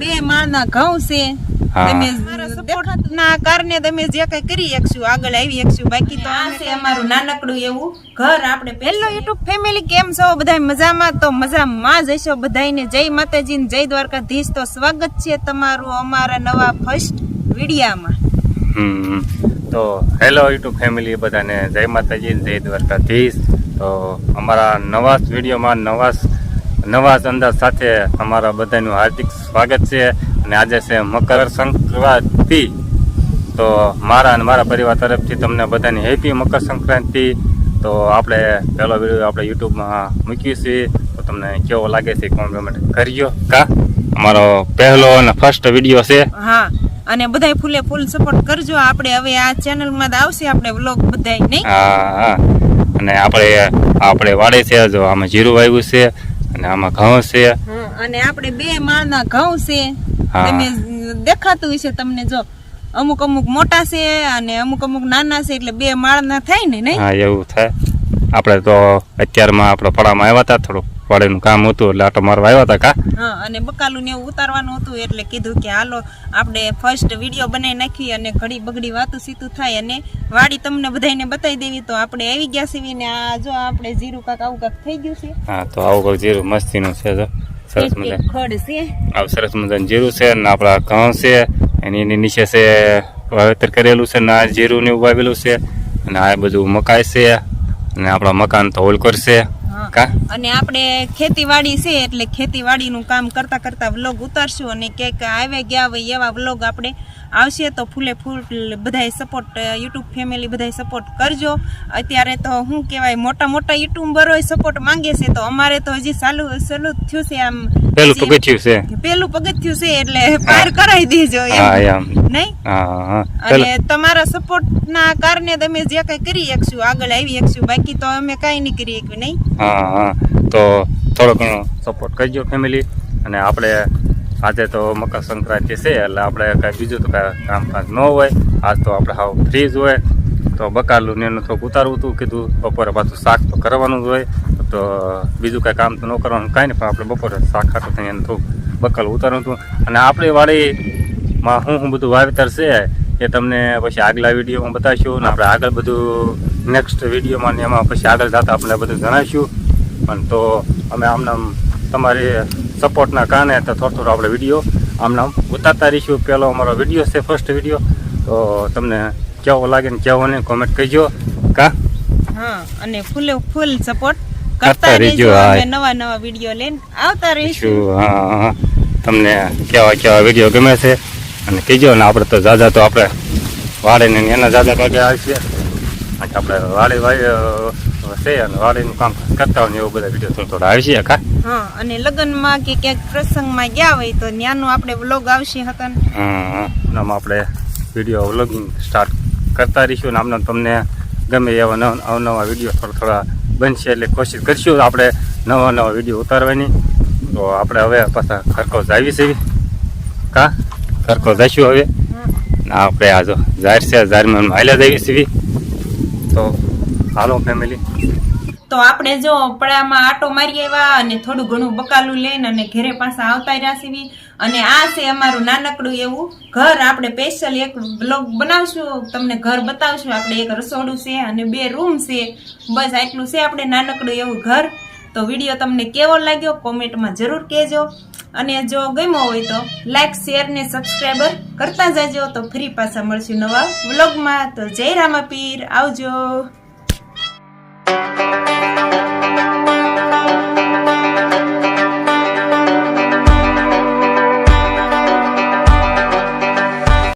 બે માળના ઘઉં છે. તમે સપોર્ટ ના કારણે તમે જે કઈ કરી શકશું આગળ આવી શકશું. બાકી તો આ છે અમારું નાનકડું એવું ઘર. આપણે પહેલો યુટ્યુબ ફેમિલી કેમ છો? બધા મજામાં? તો મજામાં જ હશો બધાને જય માતાજી ને જય દ્વારકાધીશ. તો સ્વાગત છે તમારું અમારા નવા ફર્સ્ટ વિડીયામાં. હમ. તો હેલો યુટ્યુબ ફેમિલી બધાને. જય માતાજી જય દ્વારકાધીશ. તો અમારા નવા વિડીયોમાં નવા નવા અંદાજ સાથે અમારા બધાનું હાર્દિક સ્વાગત છે અને આજે છે મકર સંક્રાંતિ. તો મારા અને મારા પરિવાર તરફથી તમને બધાની હેપી મકર સંક્રાંતિ. તો આપણે પહેલો વીડિયો આપણે યુટ્યુબમાં મૂકીએ છીએ. તો તમને કેવો લાગે છે કોમેન્ટ કરજો. કા? અમારો પહેલો અને ફર્સ્ટ વીડિયો છે. હા અને બધાય ફૂલે ફૂલ સપોર્ટ કરજો. આપણે હવે આ ચેનલમાં તો આવશે આપણે વ્લોગ બધાય નહીં? હા હા. અને આપણે આપણે વાડે છે જો આમાં જીરું વાવ્યું છે. અને આમાં ઘઉં છે. અને આપણે બે માળના ઘઉં છે. તમે દેખાતું હશે તમને જો. અમુક અમુક મોટા છે અને અમુક અમુક નાના છે એટલે બે માળના થાય ને નહીં? હા એવું થાય. આપણે તો અત્યારમાં આપણે પડામાં આવ્યા હતા થોડું વાડેનું કામ હતું એટલે આટો મારવા આવ્યા હતા કા? હા અને બકાલું ને એવું ઉતારવાનું હતું એટલે કીધું કે હાલો આપણે ફર્સ્ટ વીડિયો બનાવી નાખી અને ઘડી બગડી વાતું સીતું થાય અને વાડી તમને બધાને બતાવી દેવી તો આપણે આવી ગયા છીએ ને આ જો આપણે જીરું કાક આવું કાક થઈ ગયું છે. હા તો આવું કાક જીરું મસ્તીનું છે જો. સરસ મજા ખડ છે. આવું સરસ મજાનું જીરું છે અને આપણા ઘઉં છે એની એની નીચે છે વાવેતર કરેલું છે ને આ જીરું ને વાવેલું છે અને આ બધું મકાઈ છે અને આપણા મકાન તો હોલ હા. કા? અને આપણે ખેતીવાડી છે એટલે ખેતીવાડીનું કામ કરતા કરતા વ્લોગ ઉતારશું અને ક્યાંક આવે ગયા હોય એવા વ્લોગ આપણે આવશે તો ફૂલે ફૂલ બધાય સપોર્ટ યુટ્યુબ ફેમિલી બધાય સપોર્ટ કરજો. અત્યારે તો શું કહેવાય મોટા મોટા યુટ્યુબરો સપોર્ટ માંગે છે તો અમારે તો હજી ચાલુ ચાલુ થયું છે આમ પેલું પગથિયું છે. પેલું પગથિયું છે એટલે પાર કરાવી દેજો એમ. નહીં? અને તમારા સપોર્ટ ના કારણે તમે જે કઈ કરી શકશું આગળ આવી શકશું બાકી તો અમે કાંઈ નહીં કરી શકીએ નહીં? હા હા. તો થોડો ઘણો સપોર્ટ કરજો ફેમિલી. અને આપણે આજે તો મકર સંક્રાંતિ છે એટલે આપણે કાંઈ બીજું તો કાંઈ કામકાજ ન હોય. આજ તો આપણે હાવ ફ્રી જ હોય. તો બકાલું ને એનું થોડુંક ઉતારવું હતું કીધું બપોરે પાછું શાક તો કરવાનું જ હોય. તો બીજું કાંઈ કામ તો ન કરવાનું કાંઈ નહીં પણ આપણે બપોરે શાક ખાતું થઈને એને થોડુંક બકાલું ઉતારવું હતું અને આપણી વાડીમાં શું શું બધું વાવેતર છે એ તમને પછી આગલા વિડીયોમાં બતાવીશું અને આપણે આગળ બધું નેક્સ્ટ વિડીયોમાં ને એમાં પછી આગળ જતા આપણે બધું જણાવીશું. પણ તો અમે આમનામ તમારી સપોર્ટના કારણે તો થોડો થોડો આપણે વીડિયો આમનામ ઉતારતા રહીશું. પહેલો અમારો વીડિયો છે ફર્સ્ટ વીડિયો. તો તમને કેવો લાગે ને કેવો નહીં કોમેન્ટ કહીજો કા? હા અને ફૂલે ફૂલ સપોર્ટ કરતા રહેજો, અમે નવા નવા વીડિયો લઈને આવતા રહીશું. હા. તમને કેવા કેવા વીડિયો ગમે છે? અને કહેજો ને આપણે તો જાજા તો આપણે વાળે ને એના જાજા પગે આવશે અને આપણે વાડે વાડી છે અને વાડીનું કામ કરતા હોય એવું બધા વીડિયો થોડા આવી છે કા? હા અને લગ્નમાં કે ક્યાંક પ્રસંગમાં ગયા હોય તો ત્યાંનું આપણે વ્લોગ આવશે હતા ને. હા આમાં આપણે વીડિયો વ્લોગિંગ સ્ટાર્ટ કરતા રહીશું ને આમને તમને ગમે એવા નવા અવનવા વીડિયો થોડા થોડા બનશે એટલે કોશિશ કરીશું આપણે નવા નવા વીડિયો ઉતારવાની. તો આપણે હવે પાછા ખરખોજ આવી છે કા? ખરકો જઈશું હવે. આપણે આ જો જાહેર છે જાહેરમાં હાલ્યા જઈએ છીએ. તો હાલો ફેમિલી તો આપણે જો પડામાં આટો મારી આવ્યા અને થોડું ઘણું બકાલું લઈને અને ઘરે પાછા આવતા રહ્યા છીએ. અને આ છે અમારું નાનકડું એવું ઘર. આપણે સ્પેશિયલ એક બ્લોગ બનાવશું. તમને ઘર બતાવશું. આપણે એક રસોડું છે અને બે રૂમ છે. બસ આટલું છે આપણે નાનકડું એવું ઘર. તો વીડિયો તમને કેવો લાગ્યો? કોમેન્ટમાં જરૂર કહેજો. અને જો ગમ્યો હોય તો લાઇક શેર ને સબસ્ક્રાઈબર કરતા જજો. તો ફ્રી પાછા મળશું નવા વ્લોગમાં તો જય રામાપીર. આવજો.